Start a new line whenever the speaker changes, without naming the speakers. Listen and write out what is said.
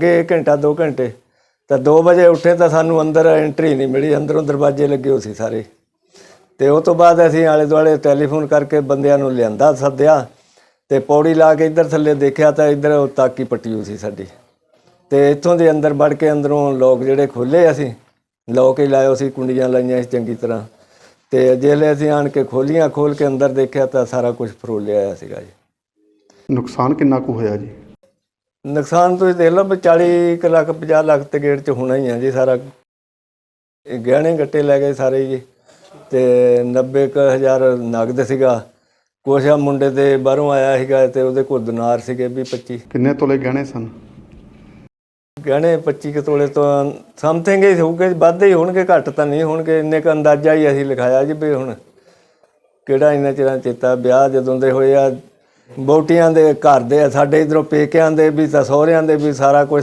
ਜਾਗੇ ਘੰਟਾ 2 ਘੰਟੇ। ਤਾਂ 2 ਵਜੇ ਉੱਠੇ ਤਾਂ ਸਾਨੂੰ ਅੰਦਰ ਐਂਟਰੀ ਨਹੀਂ ਮਿਲੀ, ਅੰਦਰੋਂ ਦਰਵਾਜ਼ੇ ਲੱਗੇ ਹੋ ਸੀ ਸਾਰੇ। ਤੇ ਉਹ ਤੋਂ ਬਾਅਦ ਅਸੀਂ ਆਲੇ ਦੁਆਲੇ ਟੈਲੀਫੋਨ ਕਰਕੇ ਬੰਦਿਆਂ ਨੂੰ ਲਿਆਂਦਾ, ਸੱਦਿਆ ਤੇ ਪੌੜੀ ਲਾ ਕੇ ਇੱਧਰ ਥੱਲੇ ਦੇਖਿਆ ਤਾਂ ਇੱਧਰ ਉਹ ਤਾਕੀ ਪੱਟੀ ਹੋਈ ਸੀ ਸਾਡੀ। ਤੇ ਇੱਥੋਂ ਦੇ ਅੰਦਰ ਵੜ ਕੇ ਅੰਦਰੋਂ ਲੋਕ ਜਿਹੜੇ ਖੋਲੇ ਅਸੀਂ ਲੋਕ ਹੀ ਲਾਇਓ ਸੀ, ਕੁੰਡੀਆਂ ਲਾਈਆਂ ਸੀ ਚੰਗੀ ਤਰ੍ਹਾਂ। ਤੇ ਜਿਹੜੇ ਅਸੀਂ ਆਣ ਕੇ ਖੋਲੀਆਂ ਖੋਲ ਕੇ ਅੰਦਰ ਦੇਖਿਆ ਤਾਂ ਸਾਰਾ ਕੁਝ ਫਰੋਲਿਆ ਹੋਇਆ ਸੀਗਾ ਜੀ।
ਨੁਕਸਾਨ ਕਿੰਨਾ ਕੁ ਹੋਇਆ ਜੀ?
ਨੁਕਸਾਨ ਤੁਸੀਂ ਦੇਖ ਲਓ ਵੀ 40 ਕੁ ਲੱਖ 50 ਲੱਖ ਤੇ ਗੇੜ ਚ ਹੋਣਾ ਹੀ ਆ ਜੀ ਸਾਰਾ। ਇਹ ਗਹਿਣੇ ਗੱਟੇ ਲੈ ਗਏ ਸਾਰੇ ਜੀ ਤੇ 90 ਕੁ ਹਜ਼ਾਰ ਨਗਦ ਸੀਗਾ। ਕੁਛ ਆ ਮੁੰਡੇ ਦੇ ਬਾਹਰੋਂ ਆਇਆ ਸੀਗਾ ਤੇ ਉਹਦੇ ਕੋਲ ਦਿਨਾਰ ਸੀਗੇ ਵੀ 25
ਕਿੰਨੇ ਤੋਲੇ ਗਹਿਣੇ ਸਨ?
ਗਹਿਣੇ 25 ਕੁ ਤੋਲੇ ਤੋਂ ਸਮਥਿੰਗ ਹੀ ਹੋਊਗੇ ਵੱਧ ਹੀ ਹੋਣਗੇ ਘੱਟ ਤਾਂ ਨਹੀਂ ਹੋਣਗੇ। ਇੰਨੇ ਕ ਅੰਦਾਜ਼ਾ ਹੀ ਅਸੀਂ ਲਿਖਾਇਆ ਜੀ ਵੀ ਹੁਣ ਕਿਹੜਾ ਇੰਨਾ ਚਿਰਾਂ ਚੇਤਾ। ਵਿਆਹ ਜਦੋਂ ਦੇ ਹੋਏ ਆ ਬੋਟੀਆਂ ਦੇ ਘਰ ਦੇ ਆ, ਸਾਡੇ ਇਧਰੋਂ ਪੇਕਿਆਂ ਦੇ ਵੀ ਤਾਂ ਸਹੁਰਿਆਂ ਦੇ ਵੀ ਸਾਰਾ ਕੁਝ